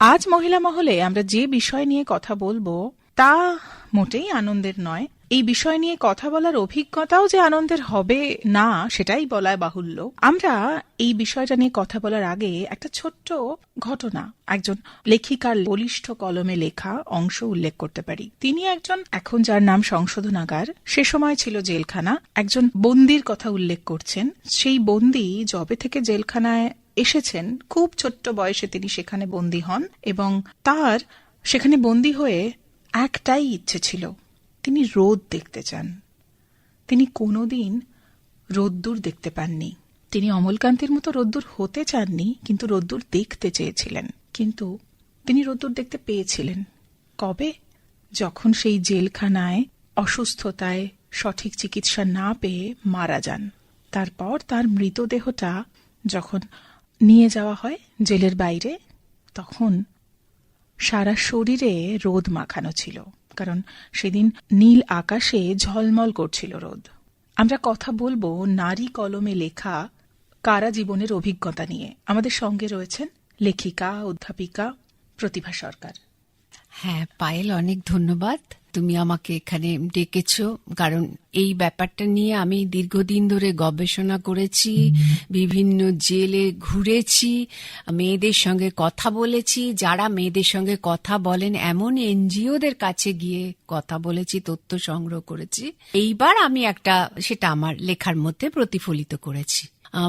আজ মহিলা মহলে আমরা যে বিষয় নিয়ে কথা বলব, তা মোটেই আনন্দের নয়। এই বিষয় নিয়ে কথা বলার অভিজ্ঞতাও যে আনন্দের হবে না, সেটাই বলায় বাহুল্য। আমরা এই বিষয়টা নিয়ে কথা বলার আগে একটা ছোট্ট ঘটনা, একজন লেখিকার বলিষ্ঠ কলমে লেখা অংশ উল্লেখ করতে পারি। তিনি একজন, এখন যার নাম সংশোধনাগার, সে সময় ছিল জেলখানা। একজন বন্দির কথা উল্লেখ করছেন। সেই বন্দি জবে থেকে জেলখানায় এসেছেন, খুব ছোট্ট বয়সে তিনি সেখানে বন্দী হন এবং তার সেখানে বন্দী হয়ে একটাই ইচ্ছে ছিল, তিনি রোদ দেখতে চান। তিনি কোনোদিন রোদ্দুর দেখতে পাননি। তিনি অমলকান্তির মতো রোদ্দুর হতে চাননি, কিন্তু রোদ্দুর দেখতে চেয়েছিলেন। কিন্তু তিনি রোদ্দুর দেখতে পেয়েছিলেন। কবে? যখন সেই জেলখানায় অসুস্থতায় সঠিক চিকিৎসা না পেয়ে মারা যান। তারপর তার মৃতদেহটা যখন নিয়ে যাওয়া হয় জেলের বাইরে, তখন সারা শরীরে রোদ মাখানো ছিল, কারণ সেদিন নীল আকাশে ঝলমল করছিল রোদ। আমরা কথা বলব নারী কলমে লেখা কারা জীবনের অভিজ্ঞতা নিয়ে। আমাদের সঙ্গে রয়েছেন লেখিকা, অধ্যাপিকা প্রতিভা সরকার। হ্যাঁ পায়েল অনেক ধন্যবাদ। তুমি আমাকে এখানে ডেকেছ কারণ এই ব্যাপারটা নিয়ে আমি দীর্ঘদিন ধরে গবেষণা করেছি বিভিন্ন জেলে ঘুরেছি মেয়েদের সঙ্গে কথা বলেছি। যারা মেয়েদের সঙ্গে কথা বলেন এমন এনজিওদের কাছে গিয়ে কথা বলেছি তথ্য সংগ্রহ করেছি। এইবার আমি একটা সেটা আমার লেখার মধ্যে প্রতিফলিত করেছি।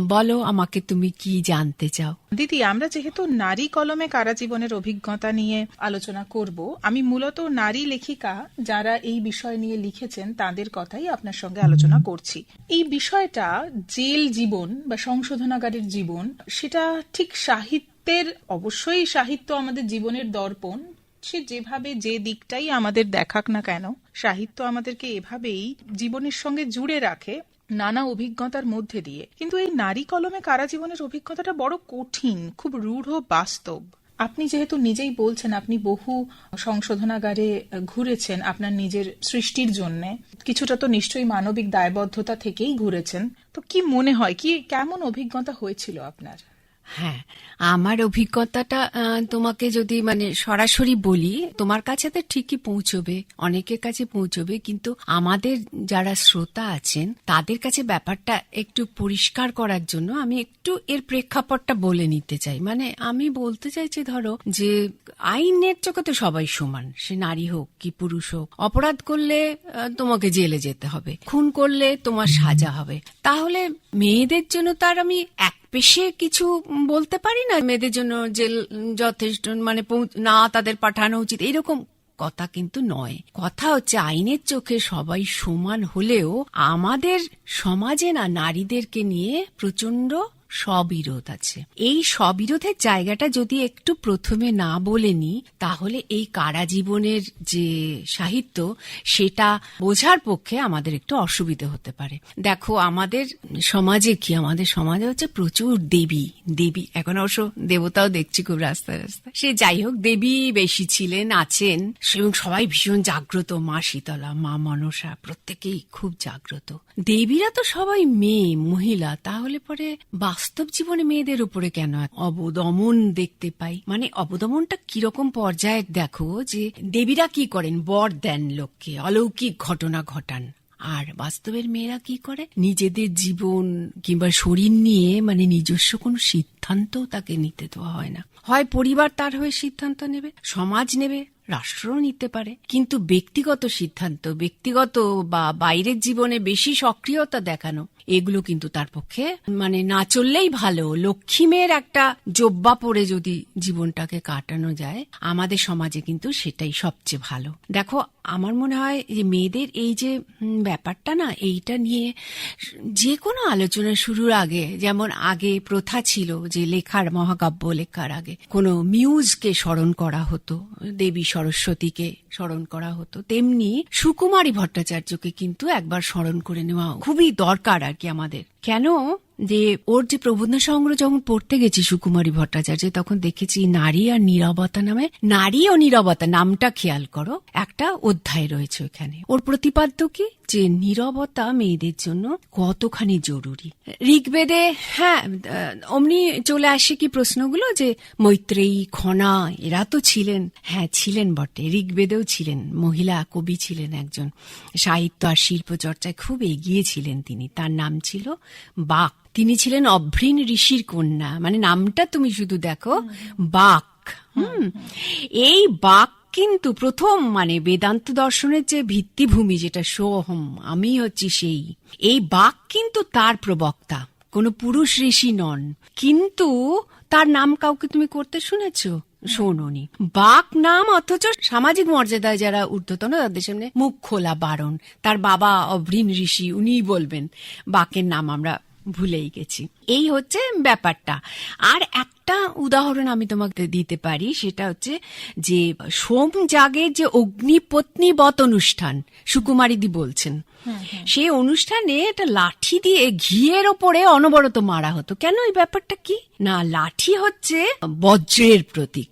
বলো, আমাকে তুমি কি জানতে চাও? দিদি, আমরা যেহেতু নারী কলমে কারা জীবনের অভিজ্ঞতা নিয়ে আলোচনা করব, আমি মূলত নারী লেখিকা যারা এই বিষয় নিয়ে লিখেছেন, তাদের কথাই আপনার সঙ্গে আলোচনা করছি। এই বিষয়টা জেল জীবন বা সংশোধনাগারের জীবন, সেটা ঠিক সাহিত্যের, অবশ্যই সাহিত্য আমাদের জীবনের দর্পণ, সে যেভাবে যে দিকটাই আমাদের দেখাক না কেন, সাহিত্য আমাদেরকে এভাবেই জীবনের সঙ্গে জুড়ে রাখে। নানা অভিজ্ঞতার মধ্যে দিয়ে। কিন্তু এই নারী কলমে কারা জীবনের অভিজ্ঞতাটা বড় কঠিন, খুব রূঢ়, বাস্তব? আপনি যেহেতু নিজেই বলছেন, আপনি বহু সংশোধনাগারে ঘুরেছেন আপনার নিজের সৃষ্টির জন্য, কিছুটা তো নিশ্চয়ই মানবিক দায়বদ্ধতা থেকেই ঘুরেছেন। তো কি মনে হয়, কি, কেমন অভিজ্ঞতা হয়েছিল আপনার? হ্যাঁ আমার অভিজ্ঞতাটা তোমাকে যদি মানে সরাসরি বলি, তোমার কাছে তো ঠিকই পৌঁছবে, অনেকের কাছে পৌঁছবে, কিন্তু আমাদের যারা শ্রোতা আছেন, তাদের কাছে ব্যাপারটা একটু পরিষ্কার করার জন্য আমি একটু এর প্রেক্ষাপটটা বলে নিতে চাই। মানে আমি বলতে চাইছি, ধরো, যে আইনের চোখে তো সবাই সমান, সে নারী হোক কি পুরুষ হোক, অপরাধ করলে তোমাকে জেলে যেতে হবে, খুন করলে তোমার সাজা হবে। তাহলে মেয়েদের জন্য তার আমি এক পেশে কিছু বলতে পারি না? মেয়েদের জন্য জেল যথেষ্ট মানে না তাদের পাঠানো উচিত এরকম কথা কিন্তু নয়। কথা হচ্ছে আইনের চোখে সবাই সমান হলেও আমাদের সমাজে না নারীদেরকে নিয়ে প্রচণ্ড স্ববিরোধ আছে। এই স্ববিরোধের জায়গাটা যদি একটু প্রথমে না বলে নি, তাহলে এই কারা জীবনের যে সাহিত্য, সেটা বোঝার পক্ষে আমাদের একটু অসুবিধে হতে পারে। দেখো, আমাদের সমাজে কি? আমাদের সমাজে হচ্ছে প্রচুর দেবী। দেবী, এখন অবশ্য দেবতাও দেখছি খুব রাস্তায় রাস্তায়। সে যাই হোক, দেবী বেশি ছিলেন, আছেন। এবং সবাই ভীষণ জাগ্রত, মা শীতলা, মা মনসা, প্রত্যেকেই খুব জাগ্রত। দেবীরা তো সবাই মেয়ে, মহিলা, তাহলে পরে বাস্তব জীবনে মেয়েদের উপরে কেন অবদমন দেখতে পাই? মানে অবদমনটা কীরকম পর্যায়ে দেখো যে দেবীরা কি করেন? বর দেন লোককে, অলৌকিক ঘটনা ঘটান। আর বাস্তবের মেয়েরা কি করে? নিজেদের জীবন কিংবা শরীর নিয়ে মানে নিজস্ব কোনো সিদ্ধান্ত তাকে নিতে দেওয়া হয় না। হয় পরিবার তার হয়ে সিদ্ধান্ত নেবে, সমাজ নেবে রাষ্ট্রও নিতে পারে। কিন্তু ব্যক্তিগত সিদ্ধান্ত, ব্যক্তিগত বা বাইরের জীবনে বেশি সক্রিয়তা দেখানো, এগুলো কিন্তু তার পক্ষে মানে না চললেই ভালো। লক্ষ্মীমের একটা জব্বা পরে যদি জীবনটাকে কাটানো যায়, আমাদের সমাজে কিন্তু সেটাই সবচেয়ে ভালো। দেখো, আমার মনে হয় যে মেয়েদের এই যে ব্যাপারটা না, এইটা নিয়ে যে কোনো আলোচনা শুরুর আগে, যেমন আগে প্রথা ছিল যে লেখার মহাকাব্য লেখার আগে, কোনো মিউজকে স্মরণ করা হতো, দেবী সরস্বতীকে স্মরণ করা হতো। তেমনি সুকুমারী ভট্টাচার্যকে কিন্তু একবার স্মরণ করে নেওয়া খুবই দরকার আর কি আমাদের। কেন? যে ওর যে প্রবন্ধ সংগ্রহ যখন পড়তে গেছি সুকুমারী ভট্টাচার্য, তখন দেখেছি নারী আর নীরবতা নামে, নারী ও নীরবতা, নামটা খেয়াল করো, একটা অধ্যায় রয়েছে ওখানে। ওর প্রতিপাদ্য কি? যে নীরবতা মেয়েদের জন্য কতখানি জরুরি। ঋগ্বেদে হ্যাঁ অমনি চলে আসে কি প্রশ্নগুলো? যে মৈত্রেয়ী, খনা, এরা তো ছিলেন হ্যাঁ ছিলেন বটে, ঋগ্বেদেও ছিলেন, মহিলা কবি ছিলেন একজন, সাহিত্য আর শিল্প চর্চায় খুব এগিয়ে ছিলেন তিনি, তার নাম ছিল বাক। তিনি ছিলেন অভ্রিন ঋষির কন্যা। মানে নামটা তুমি শুধু দেখো, বাক। হুম। এই বাক কিন্তু প্রথম মানে বেদান্ত দর্শনের যে ভিত্তিভূমি যেটা সোহম, আমি হচ্ছি সেই। এই বাক কিন্তু তার প্রবক্তা, কোনো পুরুষ ঋষি নন। কিন্তু তার নাম কাউকে তুমি করতে শুনেছ? শোনোনি। বাক নাম অথচ সামাজিক মর্যাদায় যারা ঊর্ধ্বতন, তাদের সামনে মুখ খোলা বারণ। তার বাবা অভ্রিন ঋষি, উনিই বলবেন, বাকের নাম আমরা ভুলেই গেছি। এই হচ্ছে ব্যাপারটা। আর একটা উদাহরণ আমি তোমাকে দিতে পারি সেটা হচ্ছে যে সোম জাগের যে অগ্নিপত্নী বত অনুষ্ঠান সুকুমারিদি বলছেন। সেই অনুষ্ঠানে একটা লাঠি দিয়ে ঘিয়ের ওপরে অনবরত মারা হতো। কেন এই ব্যাপারটা কি? না লাঠি হচ্ছে বজ্রের প্রতীক।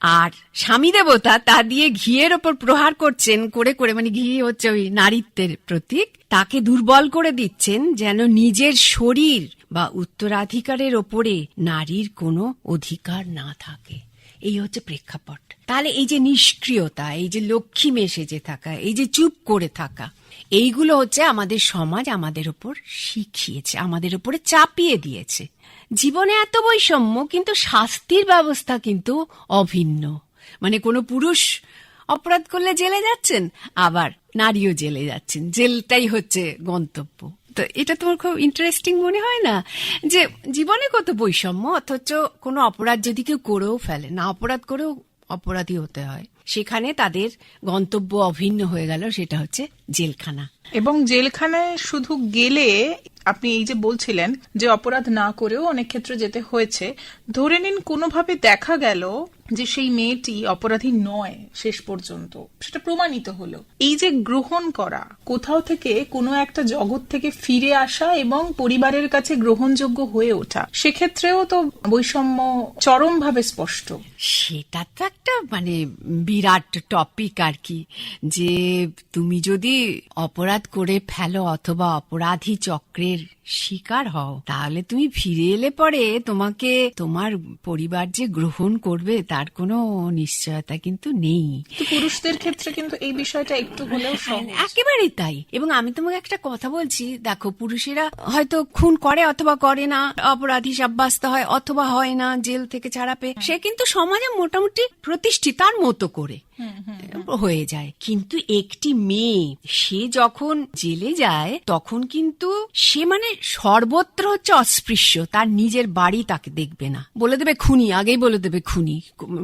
আর স্বামী দেবতা তা দিয়ে ঘিয়ের ওপর প্রহার করছেন, করে করে মানে ঘি হচ্ছে ওই নারীত্বের প্রতীক, তাকে দুর্বল করে দিচ্ছেন যেন নিজের শরীর বা উত্তরাধিকারের ওপরে নারীর কোনো অধিকার না থাকে। এই হচ্ছে প্রেক্ষাপট। তাহলে এই যে নিষ্ক্রিয়তা, এই যে লক্ষ্মী মেসেজে থাকা, এই যে চুপ করে থাকা, এইগুলো হচ্ছে আমাদের সমাজ আমাদের ওপর শিখিয়েছে, আমাদের ওপরে চাপিয়ে দিয়েছে। জীবনে এত বৈষম্য, কিন্তু শাস্তির ব্যবস্থা কিন্তু অভিন্ন। মানে কোনো পুরুষ অপরাধ করলে জেলে যাচ্ছেন, আবার নারীও জেলে যাচ্ছেন। জেলটাই হচ্ছে গন্তব্য। তো এটা তোমার খুব ইন্টারেস্টিং মনে হয় না? যে জীবনে কত বৈষম্য, অথচ কোনো অপরাধ যদি কেউ করেও ফেলে, না অপরাধ করেও অপরাধী হতে হয়। সেখানে তাদের গন্তব্য অভিন্ন হয়ে গেল, সেটা হচ্ছে জেলখানা। এবং জেলখানায় শুধু গেলে আপনি এই যে বলছিলেন যে অপরাধ না করেও অনেক ক্ষেত্রে যেতে হয়েছে, ধরে নিন কোনোভাবে দেখা গেল যে সেই মেয়েটি অপরাধী নয় শেষ পর্যন্ত, সেটা প্রমাণিত হলো। এই যে গ্রহণ করা, কোথাও থেকে কোনো একটা জগৎ থেকে ফিরে আসা এবং পরিবারের কাছে গ্রহণযোগ্য হয়ে ওঠা, সেক্ষেত্রেও তো বৈষম্য চরমভাবে স্পষ্ট। সেটা তো একটা মানে বিরাট টপিক আর কি, যে তুমি যদি অপরাধ করে ফেলো অথবা অপরাধী চক্রের শিকার হও, তাহলে তুমি ফিরে এলে পরে তোমাকে, তোমার পরিবার যে গ্রহণ করবে তার কোনো নিশ্চয়তা কিন্তু নেই। পুরুষদের ক্ষেত্রে কিন্তু এই বিষয়টা একটু হলেও সহজ। একেবারেই তাই। এবং আমি তোমাকে একটা কথা বলছি দেখো পুরুষেরা হয়তো খুন করে অথবা করে না অপরাধী সাব্যস্ত হয় অথবা হয় না জেল থেকে ছাড়া পেয়ে সে কিন্তু সমাজে মোটামুটি প্রতিষ্ঠিতার মতো করে হয়ে যায়। কিন্তু একটি মেয়ে সে যখন জেলে যায় তখন কিন্তু সে মানে সর্বত্র হচ্ছে অস্পৃশ্য তার নিজের বাড়ি তাকে দেখবে না। বলে দেবে খুনি আগেই বলে দেবে খুনি।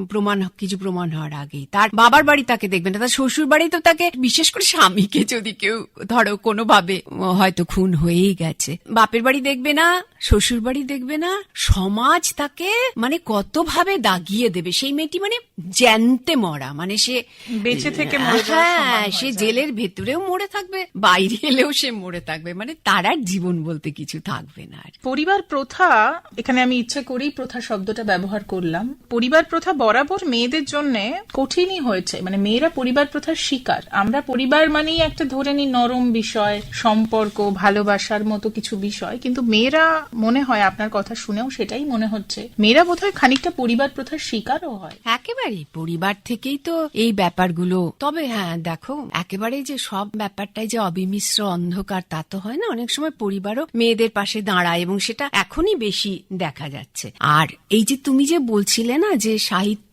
প্রমাণ কিছু প্রমাণ হওয়ার আগেই। তার বাবার বাড়ি তাকে দেখবে না তার শ্বশুর বাড়ি তো তাকে বিশেষ করে স্বামীকে যদি কেউ ধরো কোনোভাবে হয়তো খুন হয়েই গেছে। বাপের বাড়ি দেখবে না শ্বশুর বাড়ি দেখবে না সমাজ তাকে মানে কতভাবে দাগিয়ে দেবে? সেই মেয়েটি মানে জ্যান্তে মরা মানে সে বেঁচে থেকে হ্যাঁ সে জেলের ভেতরেও মরে থাকবে বাইরে এলেও সে মরে থাকবে মানে তার আর জীবন বলতে কিছু থাকবে না পরিবার প্রথা এখানে আমি ইচ্ছা করেই প্রথা শব্দটা ব্যবহার করলাম। পরিবার প্রথা বরাবর মেয়েদের জন্য কঠিনই হয়েছে। মানে মেয়েরা পরিবার প্রথার শিকার। আমরা পরিবার মানেই একটা ধরে নিই নরম বিষয়, সম্পর্ক, ভালোবাসার মতো কিছু বিষয়। কিন্তু মেয়েরা মনে হয়, আপনার কথা শুনেও সেটাই মনে হচ্ছে, মেয়েরা বোধহয় খানিকটা পরিবার প্রথার শিকারও হয়। একেবারে পরিবার থেকেই তো এই ব্যাপারগুলো। তবে হ্যাঁ দেখো একেবারে যে সব ব্যাপারটাই যে অবিমিশ্র অন্ধকার, তা তো হয় না। অনেক সময় পরিবারও মেয়েদের পাশে দাঁড়ায় এবং সেটা এখনই বেশি দেখা যাচ্ছে। আর এই যে তুমি যে বলছিলে না যে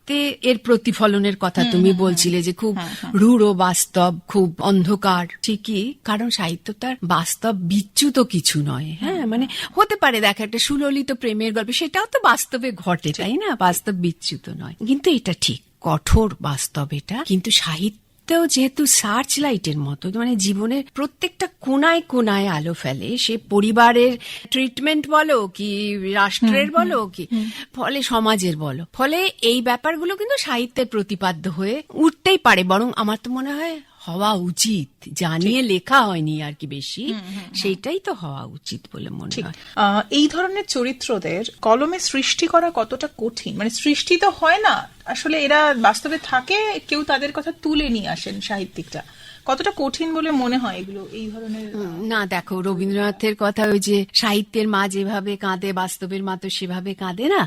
সাহিত্য এর প্রতিফলনের কথা তুমি বলছিলে যে খুব রূঢ় বাস্তব খুব অন্ধকার। ঠিকই কারণ সাহিত্য তার বাস্তব বিচ্যুত কিছু নয়। হ্যাঁ মানে হতে পারে দেখা একটা সুললিত প্রেমের গল্প সেটাও তো বাস্তবে ঘটে তাই না? বাস্তব বিচ্যুত নয়। কিন্তু এটা ঠিক কঠোর বাস্তব এটা। কিন্তু সাহিত্য যেহেতু সার্চ লাইটের মতো মানে জীবনের প্রত্যেকটা কোনায় কোনায় আলো ফেলে সে পরিবারের ট্রিটমেন্ট বলো কি রাষ্ট্রের বলো কি ফলে সমাজের বলো ফলে এই ব্যাপারগুলো কিন্তু সাহিত্যের প্রতিপাদ্য হয়ে উঠতেই পারে বরং আমার তো মনে হয় হওয়া উচিত। জানিয়ে লেখা হয়নি আর কি বেশি সেইটাই তো হওয়া উচিত বলে মনে হয়। আহ, এই ধরনের চরিত্রদের কলমে সৃষ্টি করা কতটা কঠিন? মানে সৃষ্টি তো হয় না। আসলে এরা বাস্তবে থাকে কেউ তাদের কথা তুলে নিয়ে আসেন সাহিত্যিকরা। কতটা কঠিন বলে মনে হয় এগুলো এই ধরনের না দেখো রবীন্দ্রনাথের কথা ওই যে সাহিত্যের মা যেভাবে কাঁদে বাস্তবের মা তো সেভাবে কাঁদে না।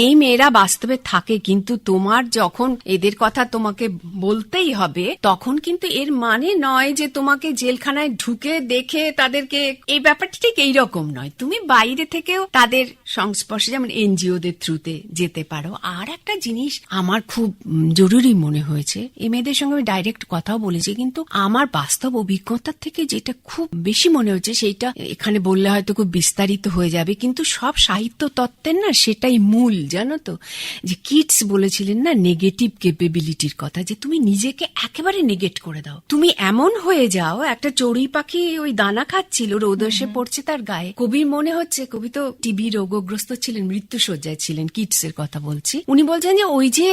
এই মেয়েরা বাস্তবে থাকে কিন্তু তোমার যখন এদের কথা তোমাকে বলতেই হবে তখন কিন্তু এর মানে নয় যে তোমাকে জেলখানায় ঢুকে দেখে তাদেরকে এই ব্যাপারটা ঠিক এইরকম নয়। তুমি বাইরে থেকেও তাদের সংস্পর্শে যেমন এনজিওদের থ্রুতে যেতে পারো। আর একটা জিনিস আমার খুব জরুরি মনে হয়েছে এই মেয়েদের সঙ্গে আমি ডাইরেক্ট কথাও বলেছি কিন্তু আমার বাস্তব অভিজ্ঞতার থেকে যেটা খুব বেশি মনে হচ্ছে সেইটা এখানে বললে হয়তো খুব বিস্তারিত হয়ে যাবে কিন্তু সব সাহিত্য তত্ত্বের না সেটাই মূল জানো তো? যে কিটস বলেছিলেন না নেগেটিভ কেপেবিলিটির কথা যে তুমি নিজেকে একেবারে নেগেট করে দাও। তুমি এমন হয়ে যাও একটা চড়ুই পাখি ওই দানা খাচ্ছিল রোদ এসে পড়ছে তার গায়ে। কবির মনে হচ্ছে কবি তো টিবি রোগগ্রস্ত ছিলেন মৃত্যু সজ্জায় ছিলেন কিটস এর কথা বলছি। উনি বলছেন যে ওই যে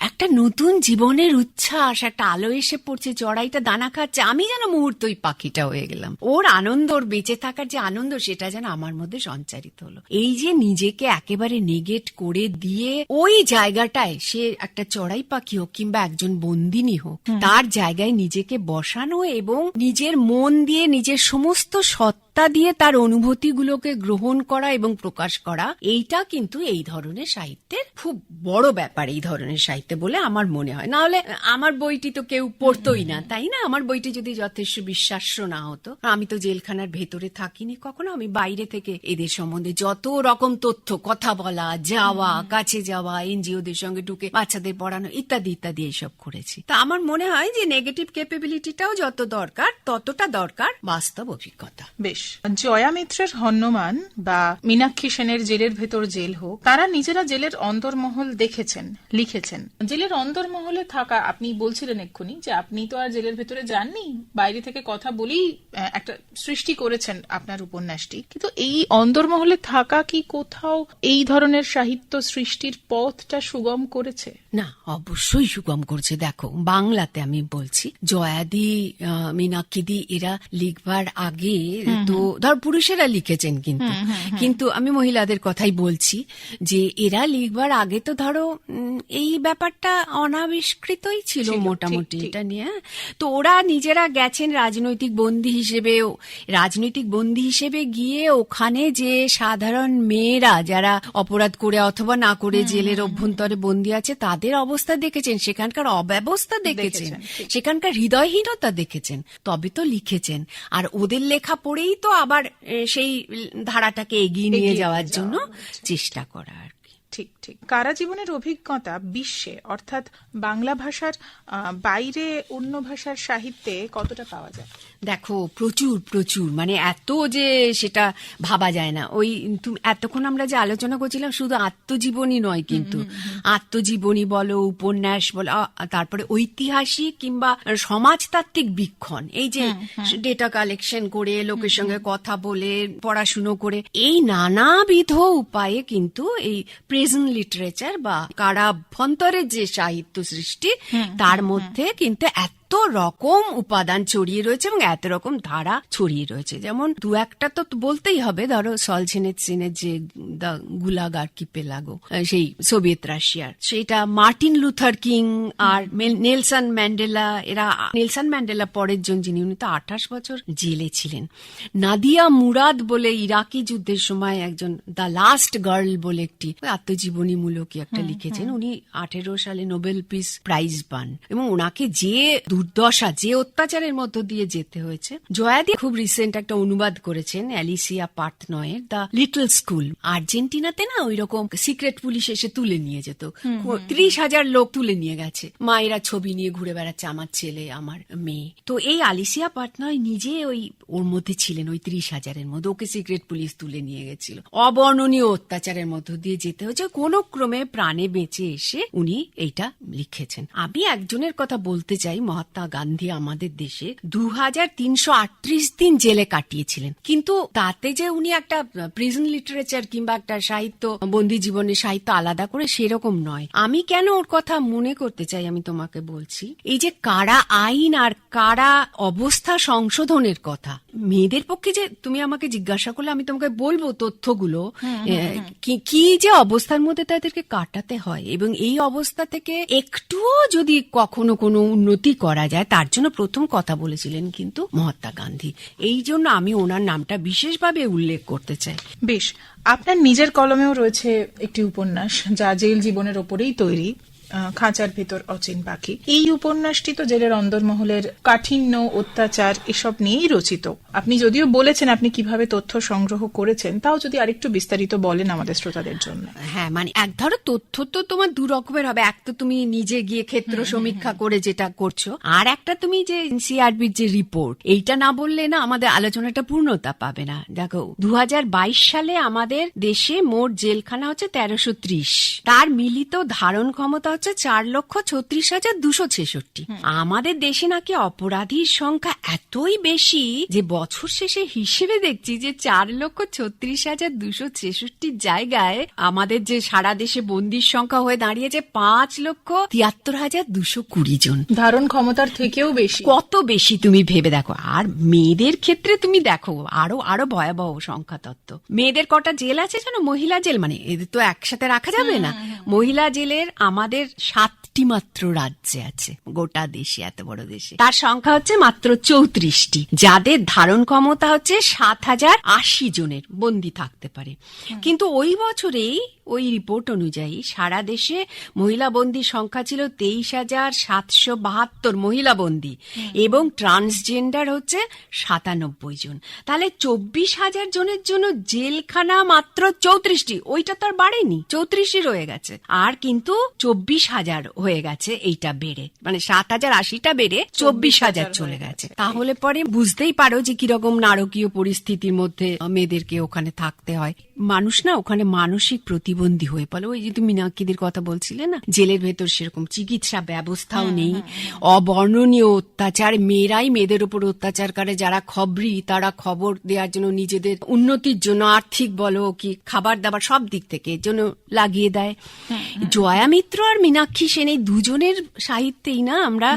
একটা নতুন জীবনের উচ্ছ্বাস একটা আলো এসে পড়ছে চড়াইটা দানা খাচ্ছে আমি যেন মুহূর্ত ওই পাখিটা হয়ে গেলাম। ওর আনন্দ ওর বেঁচে থাকার যে আনন্দ সেটা যেন আমার মধ্যে সঞ্চারিত হলো। এই যে নিজেকে একেবারে নেগেট করে দিয়ে ওই জায়গাটায় সে একটা চড়াই পাখি হোক কিংবা একজন বন্দিনী হোক তার জায়গায় নিজেকে বসানো এবং নিজের মন দিয়ে নিজের সমস্ত সত্তা দিয়ে তার অনুভূতিগুলোকে গ্রহণ করা এবং প্রকাশ করা, এইটা কিন্তু এই ধরনের সাহিত্যের খুব বড় ব্যাপার, এই ধরনের সাহিত্যে বলে আমার মনে হয়। না হলে আমার বইটি তো কেউ পড়তোই না, তাই না? আমার বইটি যদি যথেষ্ট বিশ্বাস্য না হতো, আমি তো জেলখানার ভেতরে থাকিনি, কখনো আমি বাইরে থেকে এদের সম্বন্ধে যত রকম তথ্য, কথা বলা, যাওয়া, কাছে যাওয়া, এনজিওদের সঙ্গে ঢুকে বাচ্চাদের পড়ানো, ইত্যাদি ইত্যাদি এইসব করেছি। তা আমার মনে হয় যে নেগেটিভ ক্যাপেবিলিটিটাও যত দরকার, ততটা দরকার বাস্তব অভিজ্ঞতা। বেশ। জয়া মিত্রের হন্যমান বা মীনাক্ষী সেনের জেলের ভেতর জেল হোক তারা নিজেরা জেলের অন্তর্মহল দেখেছেন লিখেছেন। জেলের অন্তর্মহলে থাকা আপনি বলছিলেন এক্ষুনি যে আপনি তো আর জেলের ভেতরে যাননি বাইরে থেকে কথা বলেই একটা সৃষ্টি করেছেন আপনার উপন্যাসটি। কিন্তু এই অন্তর্মহলে থাকা কি কোথাও এই ধরনের সাহিত্য সৃষ্টির পথটা সুগম করেছে? না অবশ্যই সুগম করছে। দেখো বাংলাতে আমি বলছি জয়াদি আহ, মীনাক্ষীদি এরা লিখবার আগে তো ধর পুরুষেরা লিখেছেন কিন্তু। কিন্তু আমি মহিলাদের কথাই বলছি যে এরা লিখবার আগে তো ধরো এই ব্যাপারটা অনাবিষ্কৃতই ছিল মোটামুটি। এটা নিয়ে। তো ওরা নিজেরা গেছেন রাজনৈতিক বন্দী হিসেবে রাজনৈতিক বন্দী হিসেবে গিয়ে ওখানে যে সাধারণ মেয়েরা যারা অপরাধ করে অথবা না করে জেলের অভ্যন্তরে বন্দী আছে তাদের অবস্থা দেখেছেন সেখানকার অব্যবস্থা দেখেছেন দেখেছেন, সেখানকার হৃদয়হীনতা দেখেছেন তবে তো লিখেছেন। আর ওদের লেখা পড়েই তো আবার এ, সেই ধারাটাকে এগিয়ে নিয়ে যাওয়ার জন্য চেষ্টা করা আর কি। ঠিক ঠিক। কারা জীবনের অভিজ্ঞতা বিশ্বে অর্থাৎ বাংলা ভাষার আহ, বাইরে অন্য ভাষার সাহিত্যে কতটা পাওয়া যায়? দেখো প্রচুর প্রচুর। মানে এত যে সেটা ভাবা যায় না। ওই তুমি এতক্ষণ আমরা যে আলোচনা করছিলাম শুধু আত্মজীবনী নয় কিন্তু। আত্মজীবনী বলো উপন্যাস বলো তারপরে ঐতিহাসিক কিংবা সমাজতাত্ত্বিক বীক্ষণ। এই যে ডেটা কালেকশন করে লোকের সঙ্গে কথা বলে পড়াশুনো করে এই নানাবিধ উপায়ে কিন্তু এই প্রেজেন্ট লিটারেচার বা কারাভ্যন্তরের যে সাহিত্য সৃষ্টি তার মধ্যে কিন্তু এত এত রকম উপাদান ছড়িয়ে রয়েছে এবং এত রকম ধারা ছড়িয়ে রয়েছে? যেমন দু একটা তো বলতেই হবে ধরো সলছেনের সিনের যে দ্য গুলাগার কি পেলাগো সেই সোভিয়েত রাশিয়ার। সেটা মার্টিন লুথার কিং আর নেলসন ম্যান্ডেলা এরা নেলসন ম্যান্ডেলা পরের জন যিনি উনি তো আঠাশ বছর জেলে ছিলেন। নাদিয়া মুরাদ বলে ইরাকি যুদ্ধের সময় একজন দ্য লাস্ট গার্ল বলে একটি আত্মজীবনীমূলক একটা লিখেছেন। উনি আঠেরো সালে নোবেল পিস প্রাইজ পান এবং ওনাকে যে দুর্দশা যে অত্যাচারের মধ্য দিয়ে যেতে হয়েছে। জয়াদি খুব রিসেন্ট একটা অনুবাদ করেছেন অ্যালিসিয়া পার্থনয়ের দ্য লিটল স্কুল। আর্জেন্টিনাতে না ওই রকম সিক্রেট পুলিশ এসে তুলে নিয়ে যেত। ত্রিশ হাজার লোক তুলে নিয়ে গেছে। মায়েরা ছবি নিয়ে ঘুরে বেড়াচ্ছে আমার ছেলে আমার মেয়ে। তো এই আলিসিয়া পাটনয় নিজে ওই ওর মধ্যে ছিলেন ওই ত্রিশ হাজারের মধ্যে। ওকে সিক্রেট পুলিশ তুলে নিয়ে গেছিল। অবর্ণনীয় অত্যাচারের মধ্য দিয়ে যেতে হয়েছে। কোনো ক্রমে প্রাণে বেঁচে এসে উনি এইটা লিখেছেন। আমি একজনের কথা বলতে চাই মহাত্মা মহাত্মা গান্ধী আমাদের দেশে দু দিন জেলে কাটিয়েছিলেন। কিন্তু তাতে যে উনি একটা প্রিজন লিটারেচার কিংবা একটা সাহিত্য, বন্দি জীবনে সাহিত্য আলাদা করে সেরকম নয়। আমি কেন ওর কথা মনে করতে চাই আমি তোমাকে বলছি, এই যে কারা আইন আর কারা অবস্থা সংশোধনের কথা মেয়েদের পক্ষে যে তুমি আমাকে জিজ্ঞাসা করলে আমি তোমাকে বলব তথ্যগুলো কি- যে অবস্থার মধ্যে তাদেরকে কাটাতে হয় এবং এই অবস্থা থেকে একটুও যদি কখনো কোনো উন্নতি করা যায় তার জন্য প্রথম কথা বলেছিলেন কিন্তু মহাত্মা গান্ধী। এই জন্য আমি ওনার নামটা বিশেষভাবে উল্লেখ করতে চাই। বেশ আপনার নিজের কলমেও রয়েছে একটি উপন্যাস যা জেল জীবনের ওপরেই তৈরি। খাঁচার ভেতর অচিন পাখি। এই উপন্যাসটি তো জেলের অন্দরমহলের কাঠিন্য অত্যাচার এসব নিয়েই রচিত। আপনি যদিও বলেছেন আপনি কীভাবে তথ্য সংগ্রহ করেছেন তাও যদি আরেকটু বিস্তারিত বলেন আমাদের শ্রোতাদের জন্য। হ্যাঁ মানে এক ধরো তথ্য তো তোমার দু রকমের হবে। এক তো তুমি নিজে গিয়ে ক্ষেত্র সমীক্ষা করে যেটা করছ আর একটা তুমি যে সিআরবির যে রিপোর্ট এইটা না বললে না আমাদের আলোচনাটা পূর্ণতা পাবে না। দেখো দু হাজার বাইশ সালে আমাদের দেশে মোট জেলখানা হচ্ছে তেরোশো ত্রিশ। তার মিলিত ধারণ ক্ষমতা হচ্ছে চার লক্ষ ছত্রিশ হাজার দুশো ছেষট্টি। আমাদের দেশে নাকি অপরাধীর সংখ্যা এতই বেশি যে বছর শেষে হিসেবে দেখছি যে চার লক্ষ ছত্রিশ হাজার দুশো ছেষট্টি জায়গায় আমাদের যে সারা দেশে বন্দির সংখ্যা হয়ে দাঁড়িয়েছে পাঁচ লক্ষ তিয়াত্তর হাজার দুশো কুড়ি জন। ধারণ ক্ষমতার থেকেও বেশি। কত বেশি তুমি ভেবে দেখো? আর মেয়েদের ক্ষেত্রে তুমি দেখো আরও আরও ভয়াবহ সংখ্যা তত্ত্ব মেয়েদের কটা জেল আছে জানো? মহিলা জেল মানে এদের তো একসাথে রাখা যাবে না। মহিলা জেলের আমাদের সাতটি মাত্র রাজ্যে আছে। গোটা দেশে এত বড় দেশে। তার সংখ্যা হচ্ছে মাত্র চৌত্রিশটি যাদের ধারণ ক্ষমতা হচ্ছে সাত হাজার আশি জনের বন্দি থাকতে পারে। কিন্তু ওই বছরেই ওই রিপোর্ট অনুযায়ী সারা দেশে মহিলা বন্দির সংখ্যা ছিল তেইশ হাজার সাতশো বাহাত্তর মহিলা বন্দি এবং ট্রান্সজেন্ডার হচ্ছে সাতানব্বই জন। তাহলে চব্বিশ হাজার জনের জন্য জেলখানা মাত্র চৌত্রিশটি ওইটা তো আর বাড়েনি চৌত্রিশটি রয়ে গেছে। আর কিন্তু চব্বিশ হাজার হয়ে গেছে এইটা বেড়ে। মানে সাত হাজার আশিটা বেড়ে চব্বিশ হাজার চলে গেছে। তাহলে পরে বুঝতেই পারো যে কীরকম নারকীয় পরিস্থিতির মধ্যে মেয়েদেরকে ওখানে থাকতে হয়। মানুষ না ওখানে মানসিক প্রতিবন্ধী হয়ে পড়ে ওই যে তুমি মিনাক্ষীদের কথা বলছিলে না জেলের ভেতর সেরকম চিকিৎসা ব্যবস্থাও নেই। অবর্ণনীয় অত্যাচার মেয়েরাই মেয়েদের উপর অত্যাচার করে যারা খবরি তারা খবর দেওয়ার জন্য নিজেদের উন্নতির জন্য আর্থিক বলো কি খাবার দাবার সব দিক থেকে জন্য লাগিয়ে দেয়। জয়া মিত্র আর মীনাক্ষী সেন এই দুজনের সাহিত্যেই না আমরা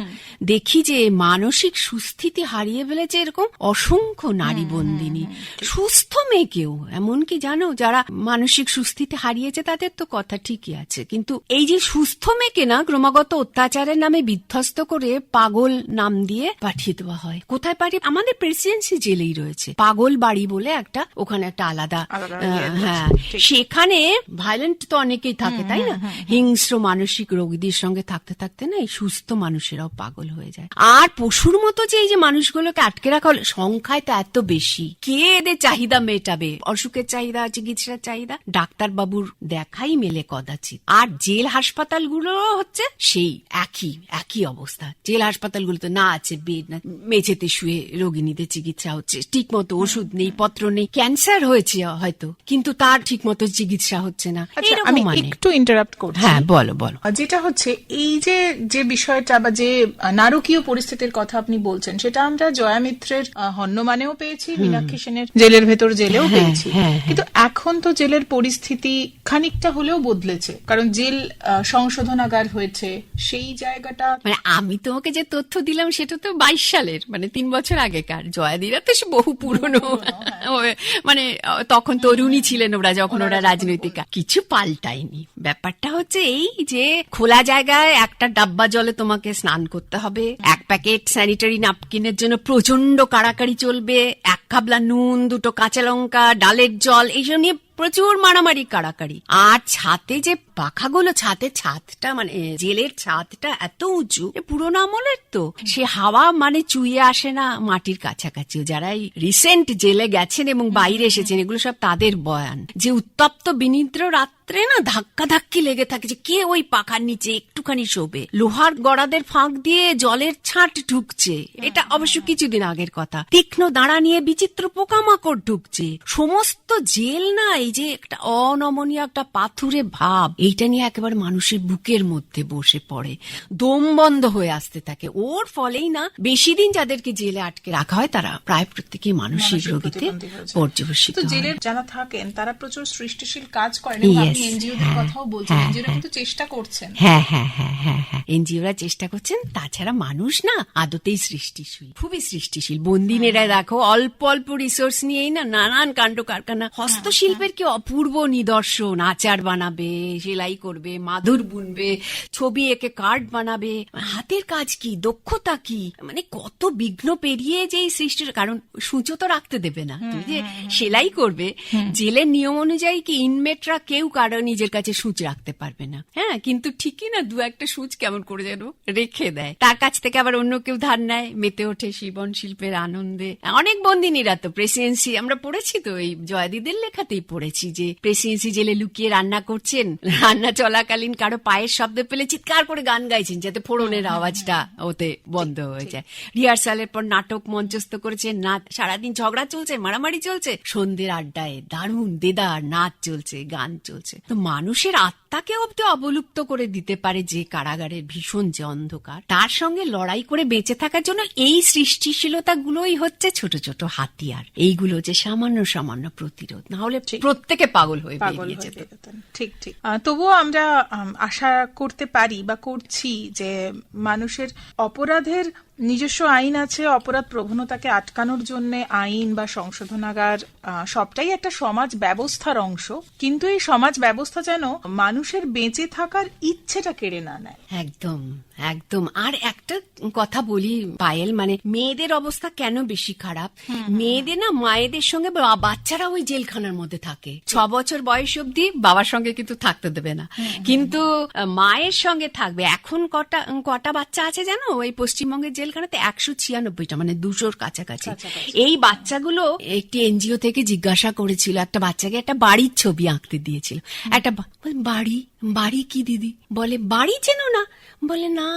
দেখি যে মানসিক সুস্থিতি হারিয়ে ফেলেছে এরকম অসংখ্য নারী বন্দিনী। সুস্থ মেয়েকেও এমনকি জানো যারা মানসিক সুস্থিতি হারিয়েছে তাদের তো কথা ঠিকই আছে। কিন্তু এই যে সুস্থ মেয়েকে না ক্রমাগত অত্যাচারের নামে বিধ্বস্ত করে পাগল নাম দিয়ে পাঠিয়ে দেওয়া হয়। কোথায় পাঠিয়ে আমাদের প্রেসিডেন্সি জেলেই রয়েছে। পাগল বাড়ি বলে একটা ওখানে একটা আলাদা ইয়ে হ্যাঁ। সেখানে ভায়োলেন্ট তো অনেকেই থাকে তাই না? হিংস্র মানসিক রোগীদের সঙ্গে থাকতে থাকতে না এই সুস্থ মানুষেরাও পাগল হয়ে যায়। আর পশুর মতো যে এই যে মানুষগুলোকে আটকে রাখা হলো সংখ্যায় তো এত বেশি। কে এদের চাহিদা মেটাবে? অসুখের চাহিদা চিকিৎসার চাহিদা? ডাক্তার বাবুর দেখাই মেলে কদাচিৎ। আর জেল হাসপাতালগুলো হচ্ছে সেই একই একই অবস্থা। জেল হাসপাতালগুলোতে না আছে বেড না মেঝেতে শুয়ে রোগিনীদের চিকিৎসা হচ্ছে। ঠিক মতো ওষুধ নেই পত্র নেই ক্যান্সার হয়েছে হয়তো কিন্তু তার ঠিক মতো চিকিৎসা হচ্ছে না। আচ্ছা আমি মানে একটু ইন্টারাপ্ট করছি। হ্যাঁ বলো বলো। যেটা হচ্ছে এই যে যে বিষয়টা বা যে নারকীয় পরিস্থিতির কথা আপনি বলছেন সেটা আমরা জয়া মিত্রের হন্যমানেও পেয়েছি মীনাক্ষী সেনের জেলের ভেতর জেলেও হ্যাঁ, পেয়েছি। হ্যাঁ, হ্যাঁ। কিন্তু এখন তো জেলের পরিস্থিতি খানিকটা হলেও বদলেছে। কারণ জেল সংশোধনাগার হয়েছে সেই জায়গাটা মানে আমি তোমাকে যে তথ্য দিলাম সেটা তো বাইশ সালের মানে তিন বছর আগেকার। জয়াদিরা তো সে বহু পুরনো মানে তখন তরুণী ছিলেন ওরা যখন ওরা রাজনৈতিক। কিছু পাল্টায়নি। ব্যাপারটা হচ্ছে এই যে খোলা জায়গায় একটা ডাব্বা জলে তোমাকে স্নান করতে হবে এক প্যাকেট স্যানিটারি ন্যাপকিনের জন্য প্রচণ্ড কাড়াকাড়ি চলবে। এক খাবলা নুন, দুটো কাঁচা লঙ্কা, ডালের জল, এইসব নিয়ে প্রচুর মারামারি, কাড়াকাড়ি। আর ছাতে যে পাখাগুলো ছাতের ছাদটা মানে জেলের ছাদটা এত উঁচু পুরোনো আমলের তো। সে হাওয়া মানে চুইয়ে আসে না মাটির কাছাকাছিও। যারা এই রিসেন্ট জেলে গেছেন এবং বাইরে এসেছেন, এগুলো সব তাদের বয়ান। যে উত্তপ্ত বিনিদ্র রাত্রে না ধাক্কা ধাক্কি লেগে থাকে যে কে ওই পাখার নিচে একটুখানি শোবে। লোহার গড়াদের ফাঁক দিয়ে জলের ছাঁট ঢুকছে। এটা অবশ্য কিছুদিন আগের কথা। তীক্ষ্ণ দাঁড়া নিয়ে বিচিত্র পোকামাকড় ঢুকছে। সমস্ত জেল না এই যে একটা অনমনীয় একটা পাথুরে ভাব এইটা নিয়ে একেবারে মানুষের বুকের মধ্যে বসে পড়ে। দম বন্ধ হয়ে আসতে থাকে। ওর ফলেই না বেশি দিন যাদেরকে জেলে আটকে রাখা হয় তারা প্রায় প্রত্যেকেই মানসিক রোগীতে। পর্যবসিত। জেলের যারা থাকেন তারা প্রচুর সৃষ্টিশীল কাজ করেন আপনি Yes, এনজিও দের হ্যাঁ, কথাও বলছেন হ্যাঁ, এনজিওরা হ্যাঁ। কিন্তু চেষ্টা করছেন। হ্যাঁ হ্যাঁ হ্যাঁ হ্যাঁ হ্যাঁ। এনজিওরা চেষ্টা করছেন তাছাড়া মানুষ না আদতেই সৃষ্টিশীল খুবই সৃষ্টিশীল। বন্দিনেরা দেখো অল্প অল্প রিসোর্স নিয়েই না নানান কাণ্ড কারখানা। হস্তশিল্পের কি অপূর্ব নিদর্শন আচার বানাবে সেলাই করবে মাদুর বুনবে ছবি এঁকে কার্ড বানাবে। হাতের কাজ কি দক্ষতা কি? মানে কত বিঘ্ন পেরিয়ে যে এই সৃষ্টির কারণ সূচো তো রাখতে দেবে না। তুমি যে সেলাই করবে জেলের নিয়ম অনুযায়ী কি ইনমেটরা কেউ কারও নিজের কাছে সূচ রাখতে পারবে না। হ্যাঁ কিন্তু ঠিকই না দু একটা সূচ কেমন করে যেন রেখে দেয়। তার কাছ থেকে আবার অন্য কেউ ধার নেয়, মেতে ওঠে জীবন শিল্পের আনন্দে। অনেক বন্দিনীরা তো, প্রেসিডেন্সি, আমরা পড়েছি তো, এই জয়দিদের লেখাতেই পড়েছি যে, প্রেসিডেন্সি জেলে লুকিয়ে রান্না করছেন, রান্না চলাকালীন কারও পায়ের শব্দ পেলে চিৎকার করে গান গাইছেন, যাতে ফোড়নের আওয়াজটা ওতে বন্ধ হয়ে যায়। রিহার্সালের পর নাটক মঞ্চস্থ করেছেন নাচ সারাদিন ঝগড়া চলছে, মারামারি চলছে, সন্ধ্যের আড্ডায় দারুণ দেদার নাচ চলছে, গান চলছে। তো মানুষের আত্মাকে অব্দি অবলুপ্ত করে দিতে পারে যে কারাগারের ভীষণ যে অন্ধকার তার সঙ্গে লড়াই করে বেঁচে থাকার জন্য এই সৃষ্টিশীলতা গুলোই হচ্ছে ছোট ছোট হাতিয়ার। এইগুলো যে সামান্য সামান্য প্রতিরোধ না হলে প্রত্যেকে পাগল হয়ে পাগল বেরিয়ে হয়ে যেত। ঠিক ঠিক। তবুও আমরা আশা করতে পারি বা করছি যে মানুষের অপরাধের নিজস্ব আইন আছে অপরাধ প্রবণতাকে আটকানোর জন্য আইন বা সংশোধনাগার সবটাই একটা সমাজ ব্যবস্থার অংশ। কিন্তু এই সমাজ ব্যবস্থা যেন মানুষের বেঁচে থাকার ইচ্ছেটা কেড়ে না নেয়। একদম একদম। আর একটা কথা বলি পায়েল মানে মেয়েদের অবস্থা কেন বেশি খারাপ? মেয়েদের না মায়েদের সঙ্গে বাচ্চারা ওই জেলখানার মধ্যে থাকে। ছ বছর বয়স অব্দি বাবার সঙ্গে কিন্তু থাকতে দেবে না। কিন্তু মায়ের সঙ্গে থাকবে। এখন কটা কটা বাচ্চা আছে জানো? ওই পশ্চিমবঙ্গের জেলখানাতে একশো ছিয়ানব্বইটা মানে দুশোর কাছাকাছি। এই বাচ্চাগুলো একটি এনজিও থেকে জিজ্ঞাসা করেছিল একটা বাচ্চাকে একটা বাড়ির ছবি আঁকতে দিয়েছিল। একটা বা- বলে, বাড়ি কি দিদি? বলে বাড়ি চেনো না। বলে না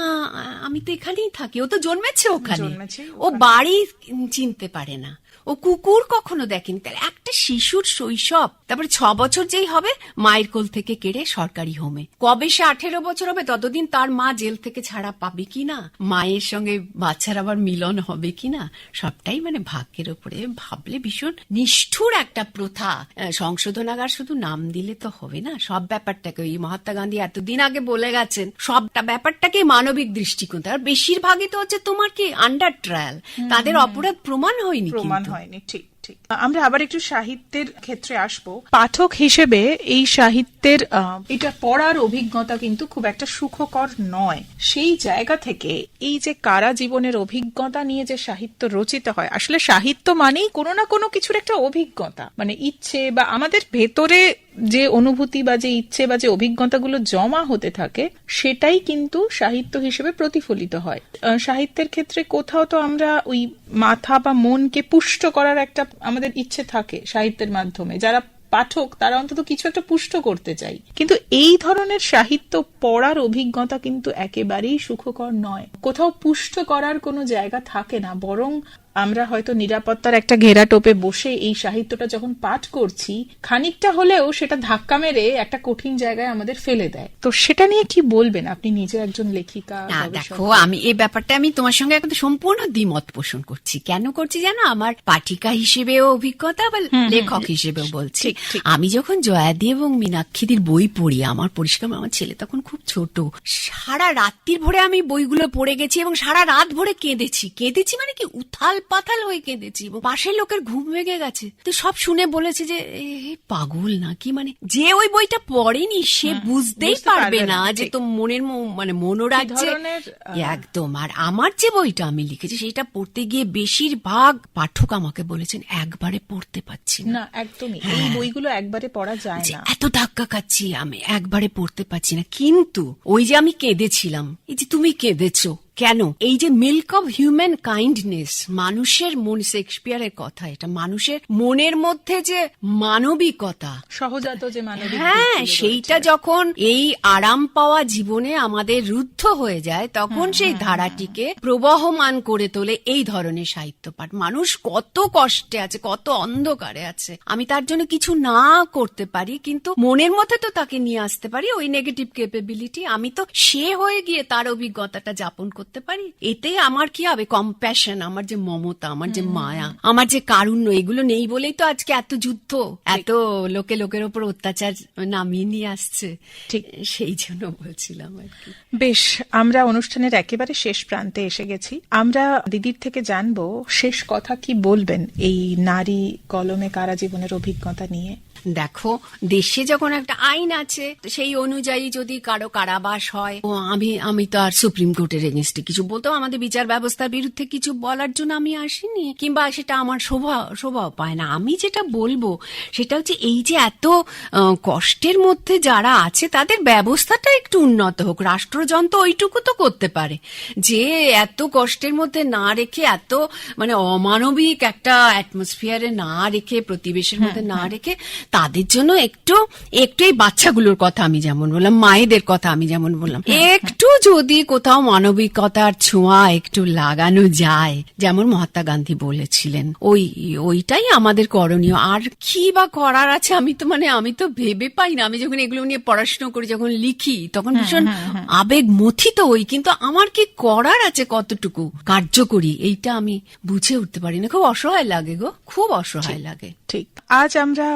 আমি তো এখানেই থাকি। ও তো জন্মেছে ওখানে। ও বাড়ি চিনতে পারে না। ও কুকুর কখনো দেখেনি। তাহলে একটা শিশুর শৈশব তারপরে ছ বছর যেই হবে মায়ের কোল থেকে কেড়ে সরকারি হোমে। কবে সে আঠেরো বছর হবে ততদিন তার মা জেল থেকে ছাড়া পাবে কিনা মায়ের সঙ্গে বাচ্চার আবার মিলন হবে কিনা সবটাই মানে ভাগ্যের উপরে ভাবলে ভীষণ নিষ্ঠুর একটা প্রথা। সংশোধনাগার শুধু নাম দিলে তো হবে না। সব ব্যাপারটাকে ওই মহাত্মা গান্ধী এতদিন আগে বলে গেছেন সবটা ব্যাপারটাকে মানবিক দৃষ্টিকোণ আর বেশিরভাগই তো হচ্ছে তোমার কি আন্ডার ট্রায়াল তাদের অপরাধ প্রমাণ হয়নি প্রমাণ হয়নি ঠিক ঠিক। আমরা আবার একটু সাহিত্যের ক্ষেত্রে আসব। পাঠক হিসেবে এই সাহিত্যের এটা পড়ার অভিজ্ঞতা কিন্তু খুব একটা সুখকর নয়। সেই জায়গা থেকে এই যে কারা জীবনের অভিজ্ঞতা নিয়ে যে সাহিত্য রচিত হয় আসলে সাহিত্য মানেই কোনো না কোনো কিছুর একটা অভিজ্ঞতা। মানে ইচ্ছে বা আমাদের ভেতরে যে অনুভূতি বা যে ইচ্ছে বা যে অভিজ্ঞতাগুলো জমা হতে থাকে, সেটাই কিন্তু সাহিত্য হিসেবে প্রতিফলিত হয়। সাহিত্যের ক্ষেত্রে কোথাও তো আমরা ওই মাথা বা মনকে পুষ্ট করার একটা আমাদের ইচ্ছে থাকে সাহিত্যের মাধ্যমে। যারা পাঠক, তারা অন্তত কিছু একটা পুষ্ট করতে চাই। কিন্তু এই ধরনের সাহিত্য পড়ার অভিজ্ঞতা কিন্তু একেবারেই সুখকর নয়। কোথাও পুষ্ট করার কোনো জায়গা থাকে না, বরং আমরা হয়তো নিরাপত্তার একটা ঘেরা টোপে বসে এই সাহিত্যটা যখন পাঠ করছি খানিকটা হলেও সেটা ধাক্কা মেরে একটা কঠিন জায়গায় আমাদের ফেলে দেয়। তো সেটা নিয়ে কি বলবেন? আপনি নিজে একজন লেখিকা দেখো আমি এই ব্যাপারটা আমি তোমার সঙ্গে একদম সম্পূর্ণ দ্বিমত পোষণ করছি। কেন করছি জানো? আমার পাঠিকা হিসেবেও অভিজ্ঞতা বা লেখক হিসেবেও বলছি। আমি যখন জয়াদি এবং মীনাক্ষীদির বই পড়ি আমার পরিষ্কার আমার ছেলে তখন খুব ছোট সারা রাত্রির ভরে আমি বইগুলো পড়ে গেছি এবং সারা রাত ভরে কেঁদেছি। কেঁদেছি মানে কি? উথাল পাথাল হয়ে কেঁদেছি পাশের লোকের ঘুম ভেঙে গেছে। তো সব শুনে বলেছে যে পাগল নাকি? মানে যে ওই বইটা পড়েনি সে বুঝতেই পারবে না না, যে তো মনের মানে মনোরাজ্যে একদম। আর আমার যে বইটা আমি লিখেছি সেটা পড়তে গিয়ে বেশিরভাগ পাঠক আমাকে বলেছেন একবারে পড়তে পারছি না। না একদমই। এই বইগুলো একবারে পড়া যায় না। এত ধাক্কা খাচ্ছি আমি একবারে পড়তে পারছি না। কিন্তু ওই যে আমি কেঁদেছিলাম এই যে তুমি কেঁদেছো কেন? এই যে মিল্ক অফ হিউম্যান কাইন্ডনেস মানুষের মন শেক্সপিয়ারের কথা এটা মানুষের মনের মধ্যে যে মানবিকতা। সহজাত যে মানবিক হ্যাঁ সেইটা যখন এই আরাম পাওয়া জীবনে আমাদের রুদ্ধ হয়ে যায় তখন সেই ধারাটিকে প্রবহমান করে তোলে এই ধরনের সাহিত্য পাঠ মানুষ কত কষ্টে আছে কত অন্ধকারে আছে। আমি তার জন্য কিছু না করতে পারি কিন্তু মনের মধ্যে তো তাকে নিয়ে আসতে পারি ওই নেগেটিভ ক্যাপাবিলিটি আমি তো সে হয়ে গিয়ে তার অভিজ্ঞতাটা যাপন করতে পারি? এতে আমার কি হবে? কম্প্যাশন আমার যে মমতা আমার যে মায়া আমার যে কারুণ্য এগুলো নেই বলেই তো আজকে এত যুদ্ধ। এত লোকে লোকের ওপর অত্যাচার নামিয়ে নিয়ে আসছে। ঠিক। সেই জন্য বলছিলাম আর কি। বেশ আমরা অনুষ্ঠানের একেবারে শেষ প্রান্তে এসে গেছি। আমরা দিদির থেকে জানব শেষ কথা কি বলবেন এই নারী কলমে কারা জীবনের অভিজ্ঞতা নিয়ে? দেখো দেশে যখন একটা আইন আছে সেই অনুযায়ী যদি কারও কারাবাস হয় ও আমি আমি তো আর সুপ্রিম কোর্টের এগেনস্টে কিছু বলতেও আমাদের বিচার ব্যবস্থার বিরুদ্ধে কিছু বলার জন্য আমি আসিনি। কিংবা সেটা আমার শোভা শোভাও পায় না। আমি যেটা বলব সেটা হচ্ছে এই যে এত কষ্টের মধ্যে যারা আছে তাদের ব্যবস্থাটা একটু উন্নত হোক। রাষ্ট্রযন্ত্র ওইটুকু তো করতে পারে। যে এত কষ্টের মধ্যে না রেখে এত মানে অমানবিক একটা অ্যাটমসফিয়ারে না রেখে প্রতিবেশের মধ্যে না রেখে তাদের জন্য একটু একটু এই বাচ্চাগুলোর কথা আমি যেমন বললাম মায়েদের কথা আমি যেমন বললাম। একটু যদি কোথাও মানবিকতার ছোঁয়া একটু লাগানো যায় যেমন মহাত্মা গান্ধী বলেছিলেন ওই ওইটাই আমাদের করণীয়। আর কি বা করার আছে আমি তো মানে আমি তো ভেবে পাই না। আমি যখন এগুলো নিয়ে পড়াশোনা করি যখন লিখি তখন ভীষণ আবেগ মথিত হই কিন্তু আমার কি করার আছে কতটুকু কার্যকরী? এইটা আমি বুঝে উঠতে পারি না। খুব অসহায় লাগে গো খুব অসহায় লাগে। ঠিক। আজ আমরা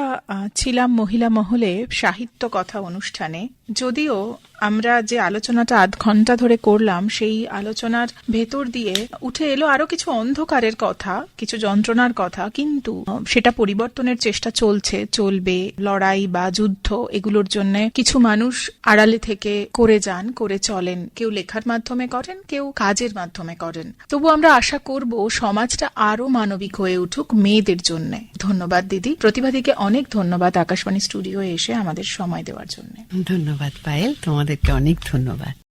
ছিলাম মহিলা মহলে সাহিত্য কথা অনুষ্ঠানে। যদিও আমরা যে আলোচনাটা আধ ঘণ্টা ধরে করলাম, সেই আলোচনার ভেতর দিয়ে উঠে এলো আরও কিছু অন্ধকারের কথা, কিছু যন্ত্রণার কথা, কিন্তু সেটা পরিবর্তনের চেষ্টা চলছে, চলবে, লড়াই বা যুদ্ধ এগুলোর জন্য কিছু মানুষ আড়ালে থেকে করে যান, করে চলেন। কেউ লেখার মাধ্যমে করেন, কেউ কাজের মাধ্যমে করেন। তবু আমরা আশা করব সমাজটা আরও মানবিক হয়ে উঠুক মেয়েদের জন্য। ধন্যবাদ, দিদি। প্রতিভাদিকে অনেক ধন্যবাদ আকাশবাণী স্টুডিও এসে আমাদের সময় দেওয়ার জন্য। ধন্যবাদ পায়েল তোমাদেরকে অনেক ধন্যবাদ।